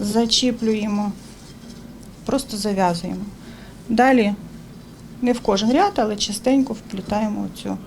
зачіплюємо, просто зав'язуємо. Далі не в кожен ряд, але частенько вплітаємо цю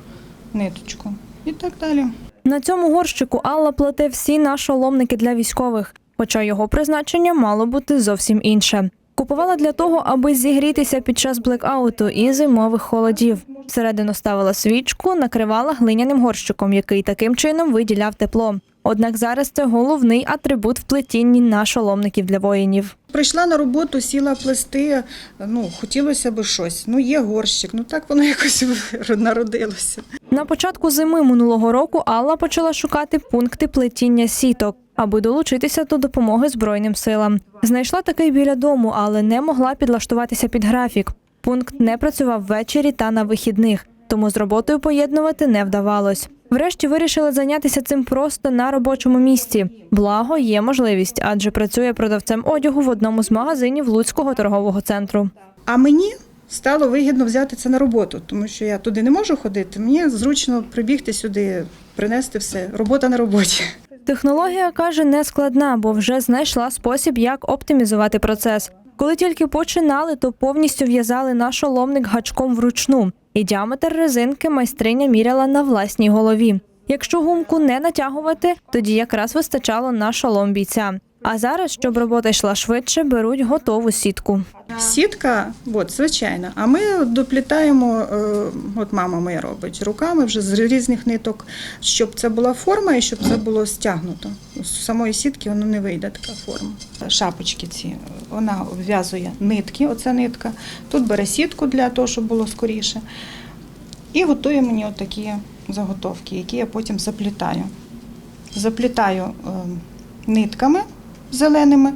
ниточку. І так далі. На цьому горщику Алла плете всі нашоломники для військових, хоча його призначення мало бути зовсім інше. Купувала для того, аби зігрітися під час блекауту і зимових холодів. Всередину ставила свічку, накривала глиняним горщиком, який таким чином виділяв тепло. Однак зараз це головний атрибут в плетінні нашоломників для воїнів. Прийшла на роботу, сіла плести. Ну, хотілося б щось. Ну, є горщик. Ну так воно якось народилося. На початку зими минулого року Алла почала шукати пункти плетіння сіток, аби долучитися до допомоги Збройним силам. Знайшла такий біля дому, але не могла підлаштуватися під графік. Пункт не працював ввечері та на вихідних, тому з роботою поєднувати не вдавалось. Врешті вирішила зайнятися цим просто на робочому місці. Благо є можливість, адже працює продавцем одягу в одному з магазинів Луцького торгового центру. А мені стало вигідно взяти це на роботу, тому що я туди не можу ходити. Мені зручно прибігти сюди, принести все. Робота на роботі. Технологія каже не складна, бо вже знайшла спосіб, як оптимізувати процес. Коли тільки починали, то повністю в'язали наш шоломник гачком вручну, і діаметр резинки майстриня міряла на власній голові. Якщо гумку не натягувати, тоді якраз вистачало на шолом бійця. А зараз, щоб робота йшла швидше, беруть готову сітку. Сітка, от, звичайна. А ми доплітаємо, е, от мама моя робить руками вже з різних ниток, щоб це була форма і щоб це було стягнуто. З самої сітки воно не вийде така форма. Шапочки ці вона вв'язує нитки, оця нитка. Тут бере сітку для того, щоб було скоріше. І готує мені отакі заготовки, які я потім заплітаю. Заплітаю е, нитками зеленими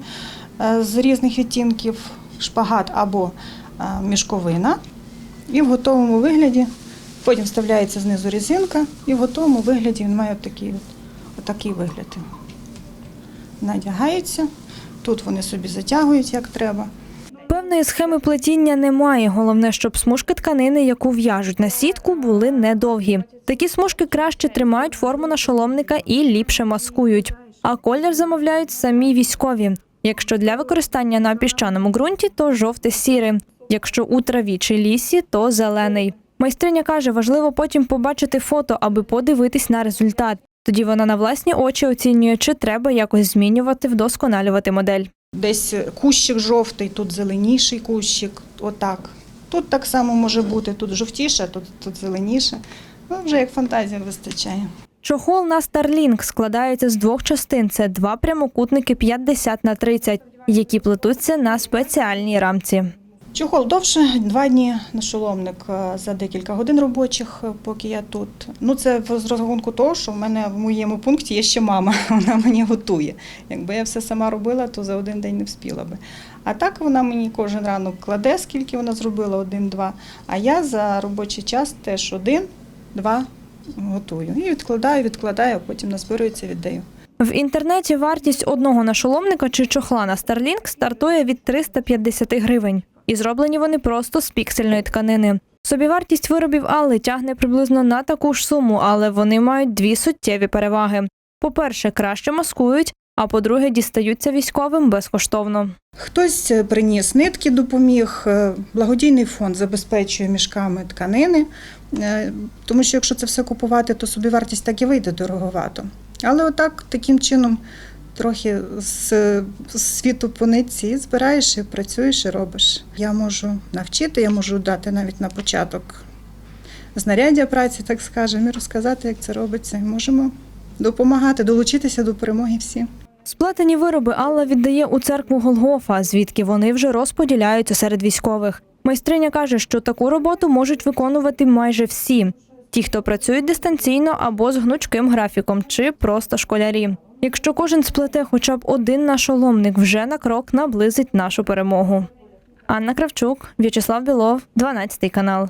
е, з різних відтінків, шпагат або е, мішковина. І в готовому вигляді потім вставляється знизу резинка, і в готовому вигляді він має отакий, отакий вигляд. Надягається, тут вони собі затягують як треба. Певної схеми плетіння немає. Головне, щоб смужки тканини, яку в'яжуть на сітку, були недовгі. Такі смужки краще тримають форму нашоломника і ліпше маскують. А колір замовляють самі військові. Якщо для використання на піщаному ґрунті, то жовте-сіре. Якщо у траві чи лісі, то зелений. Майстриня каже, важливо потім побачити фото, аби подивитись на результат. Тоді вона на власні очі оцінює, чи треба якось змінювати, вдосконалювати модель. Десь кущик жовтий, тут зеленіший кущик, отак. Тут так само може бути, тут жовтіше, тут, тут зеленіше. Ну, вже як фантазія вистачає. Чохол на Starlink складається з двох частин. Це два прямокутники 50 на 30, які плетуться на спеціальній рамці. Чохол довше, два дні на шоломник е, за декілька годин робочих, е, поки я тут. Ну це з рахунку того, що в мене в моєму пункті є ще мама, вона мені готує. Якби я все сама робила, то за один день не вспіла би. А так вона мені кожен ранок кладе, скільки вона зробила, один-два. А я за робочий час теж один-два готую. І відкладаю, відкладаю, а потім назбирується, віддаю. В інтернеті вартість одного нашоломника чи чохла на Starlink стартує від 350 гривень. І зроблені вони просто з піксельної тканини. Собівартість виробів Алли тягне приблизно на таку ж суму, але вони мають дві суттєві переваги. По-перше, краще маскують, а по-друге, дістаються військовим безкоштовно. Хтось е, приніс нитки, допоміг. е, Благодійний фонд забезпечує мішками тканини, е, тому що якщо це все купувати, то собі вартість так і вийде дороговато. Але отак таким чином трохи з світу по нитці збираєш і працюєш і робиш. Я можу навчити, я можу дати навіть на початок знаряддя праці, так скажемо, і розказати, як це робиться. І можемо допомагати, долучитися до перемоги всі. Сплетені вироби Алла віддає у церкву Голгофа, звідки вони вже розподіляються серед військових. Майстриня каже, що таку роботу можуть виконувати майже всі: ті, хто працюють дистанційно або з гнучким графіком, чи просто школярі. Якщо кожен сплете хоча б один нашоломник, вже на крок наблизить нашу перемогу. Анна Кравчук, В'ячеслав Білов, 12 канал.